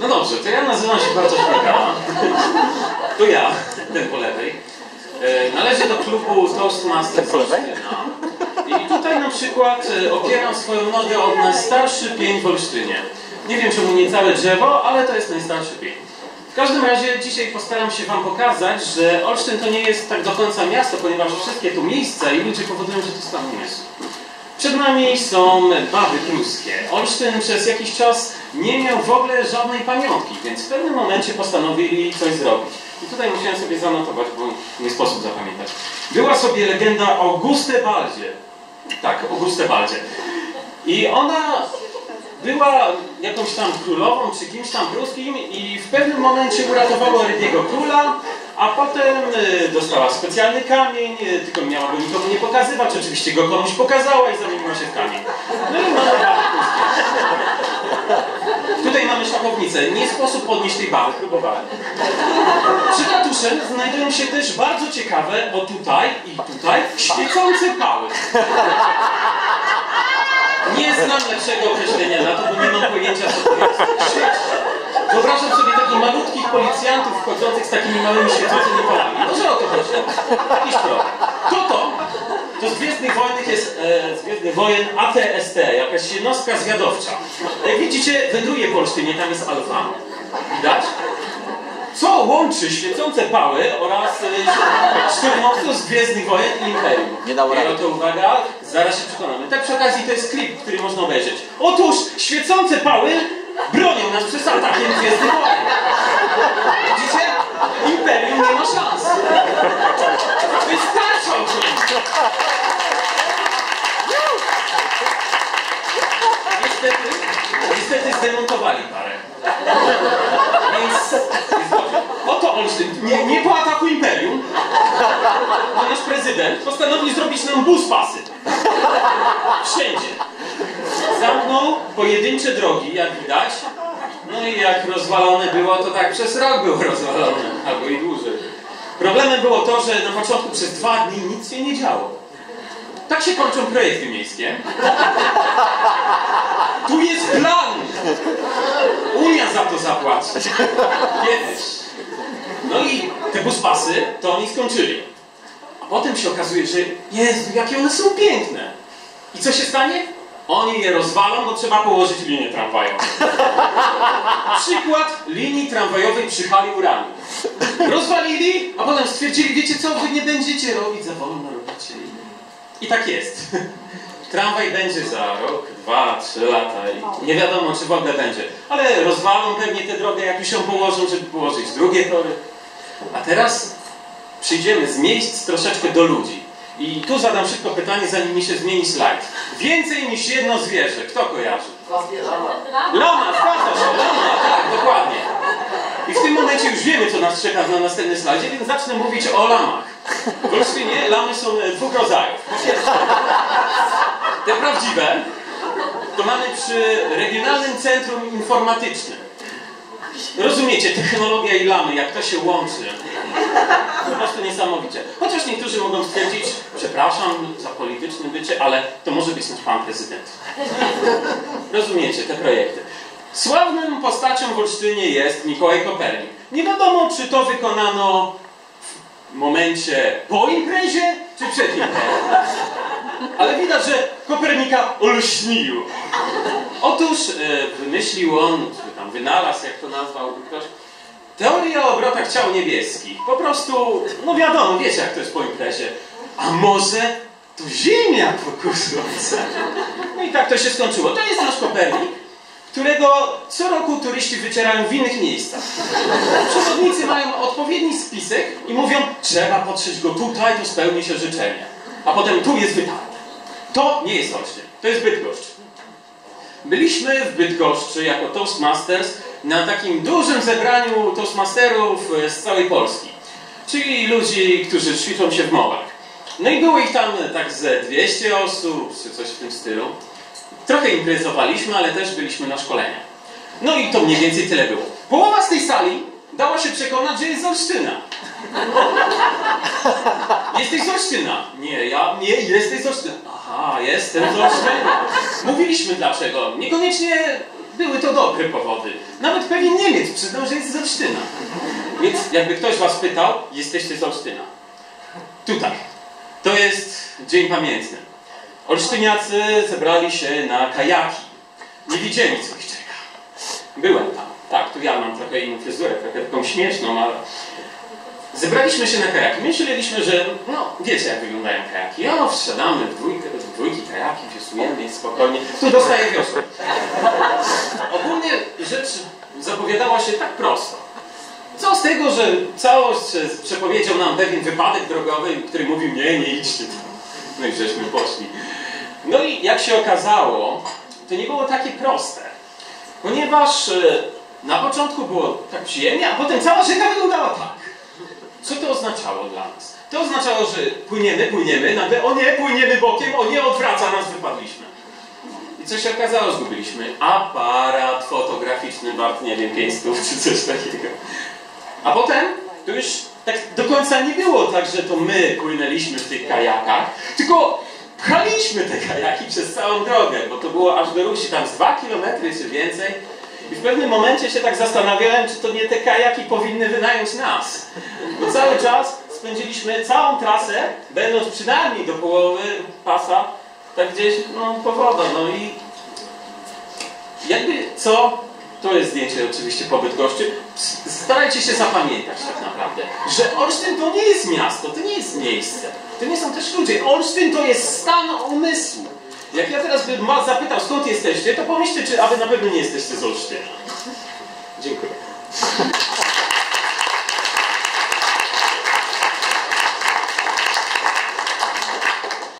No dobrze, to ja nazywam się Bartosz Programa. To ja, ten po lewej. E, Należę do klubu Toastmasters lewej? Olsztyna. I tutaj na przykład e, opieram swoją nogę od najstarszy pień w Olsztynie. Nie wiem czemu nie całe drzewo, ale to jest najstarszy pień. W każdym razie dzisiaj postaram się Wam pokazać, że Olsztyn to nie jest tak do końca miasto, ponieważ wszystkie tu miejsca i ludzie powodują, że to stanie jest. Przed nami są baby pruskie. Olsztyn przez jakiś czas nie miał w ogóle żadnej pamiątki, więc w pewnym momencie postanowili coś zrobić. I tutaj musiałem sobie zanotować, bo nie sposób zapamiętać. Była sobie legenda o Guste Baldzie. Tak, o Guste Baldzie. I ona była jakąś tam królową czy kimś tam pruskim i w pewnym momencie uratowała rybiego króla, a potem y, dostała specjalny kamień, y, tylko miała go nikomu nie pokazywać, oczywiście go komuś pokazała i zamieniła się w kamień. No i mamy. Tutaj mamy szachownicę. Nie sposób podnieść tej baby, próbowałem. Przy ratusze znajdują się też bardzo ciekawe, o tutaj i tutaj, świecące pały. Nie znam lepszego określenia na to, bo nie mam pojęcia, co to jest. Wyobrażam sobie takich malutkich policjantów wchodzących z takimi małymi świecącymi pałami. Może o to chodzi. Jakiś problem. To to, to z Gwiezdnych Wojen jest, e, z Gwiezdnych Wojen ATST, jakaś jednostka zwiadowcza. Jak widzicie, wędruje po Olsztynie, tam jest alfa. Widać? Co łączy świecące pały oraz e, szturmowców z Gwiezdnych Wojen i Imperium? Nie dało rady. No to uwaga, zaraz się przekonamy. Tak przy okazji to jest klip, który można obejrzeć. Otóż świecące pały bronią nas atakiem Gwiezdnych Wojen. Widzicie? Imperium nie ma szans. Oczywiście. Niestety, niestety zdemontowali parę. Więc. Oto Olsztyn, nie, nie po ataku Imperium, bo nasz prezydent postanowił zrobić nam bus pasy. Wszędzie. Zamknął pojedyncze drogi, jak widać. No i jak rozwalone było, to tak przez rok było rozwalone, albo i dłużej. Problemem było to, że na początku przez dwa dni nic się nie działo. Tak się kończą projekty miejskie. Tu jest plan! Unia za to zapłaci. Kiedyś. No i te buspasy to oni skończyli. A potem się okazuje, że Jezu, jakie one są piękne. I co się stanie? Oni je rozwalą, bo trzeba położyć linię tramwajową. Przykład linii tramwajowej przy hali uranu. Rozwalili, a potem stwierdzili, wiecie co, wy nie będziecie robić, za wolno robicie. I tak jest. Tramwaj będzie za rok, dwa, trzy lata i nie wiadomo, czy w ogóle będzie. Ale rozwalą pewnie tę drogę, jak już ją położą, żeby położyć drugie tory. A teraz przyjdziemy z miejsc troszeczkę do ludzi. I tu zadam szybko pytanie, zanim mi się zmieni slajd. Więcej niż jedno zwierzę. Kto kojarzy? Lama, zgadza się, lama, tak, dokładnie. I w tym momencie już wiemy, co nas czeka na następnym slajdzie, więc zacznę mówić o lamach. W Olsztynie lamy są e, dwóch rodzajów. Te prawdziwe to mamy przy Regionalnym Centrum Informatycznym. Rozumiecie, technologia i lamy, jak to się łączy. Po prostu niesamowicie. Chociaż niektórzy mogą stwierdzić, przepraszam za polityczne bycie, ale to może być nasz pan prezydent. Rozumiecie te projekty. Sławną postacią w Olsztynie jest Mikołaj Kopernik. Nie wiadomo, czy to wykonano w momencie po imprezie, czy przed imprezą. Ale widać, że Kopernika olśnił. Otóż e, wymyślił on, czy tam wynalazł, jak to nazwał ktoś, teorię o obrotach ciał niebieskich. Po prostu, no wiadomo, wiecie jak to jest po imprezie. A może to Ziemia pokusząca? No i tak to się skończyło. To jest nasz Kopernik, którego co roku turyści wycierają w innych miejscach. Przewodnicy mają odpowiedni spisek i mówią, trzeba potrzeć go tutaj, to spełni się życzenie. A potem tu jest wytarg. To nie jest Olsztyn, to jest Bydgoszcz. Byliśmy w Bydgoszczy jako Toastmasters na takim dużym zebraniu Toastmasterów e, z całej Polski. Czyli ludzi, którzy ćwiczą się w mowach. No i było ich tam tak ze 200 osób, czy coś w tym stylu. Trochę imprezowaliśmy, ale też byliśmy na szkoleniach. No i to mniej więcej tyle było. Połowa z tej sali dała się przekonać, że jest z Olsztyna. Jesteś z Olsztyna. Nie, ja nie jesteś z Olsztyna. Aha, jestem z Olsztyna. Mówiliśmy dlaczego. Niekoniecznie były to dobre powody. Nawet pewien Niemiec przyznał, że jest z Olsztyna. Więc jakby ktoś was pytał, jesteście z Olsztyna. Tutaj. Jest dzień pamiętny. Olsztyniacy zebrali się na kajaki. Nie widzieli, co ich czeka. Byłem tam. Tak, tu ja mam trochę inną fryzurę, trochę taką śmieszną, ale... Zebraliśmy się na kajaki. Myśleliśmy, że no, wiecie jak wyglądają kajaki. O, wsiadamy w, dwójkę, w dwójki kajaki, wiosłujemy spokojnie. Tu dostaję wiosło. Ogólnie rzecz zapowiadała się tak prosto. Co z tego, że całość przepowiedział nam pewien wypadek drogowy, który mówił nie, nie idźcie tam. No i żeśmy poszli. No i jak się okazało, to nie było takie proste. Ponieważ e, na początku było tak przyjemnie, a potem cała rzeka wyglądała tak. Co to oznaczało dla nas? To oznaczało, że płyniemy, płyniemy, nagle o nie, płyniemy bokiem, o nie, odwraca nas, wypadliśmy. I co się okazało, zgubiliśmy aparat fotograficzny wart, nie wiem, 500 czy coś takiego. A potem, to już tak do końca nie było tak, że to my płynęliśmy w tych kajakach, tylko pchaliśmy te kajaki przez całą drogę, bo to było aż do Rusi, tam z 2 km czy więcej. I w pewnym momencie się tak zastanawiałem, czy to nie te kajaki powinny wynająć nas. Bo cały czas spędziliśmy całą trasę, będąc przynajmniej do połowy pasa, tak gdzieś no, po. No i jakby co, to jest zdjęcie oczywiście po Bydgoszczy, starajcie się zapamiętać tak naprawdę, że Olsztyn to nie jest miasto, to nie jest miejsce, to nie są też ludzie. Olsztyn to jest stan umysłu. Jak ja teraz bym zapytał, skąd jesteście, to pomyślcie, czy aby na pewno nie jesteście z Olsztyna. Dziękuję.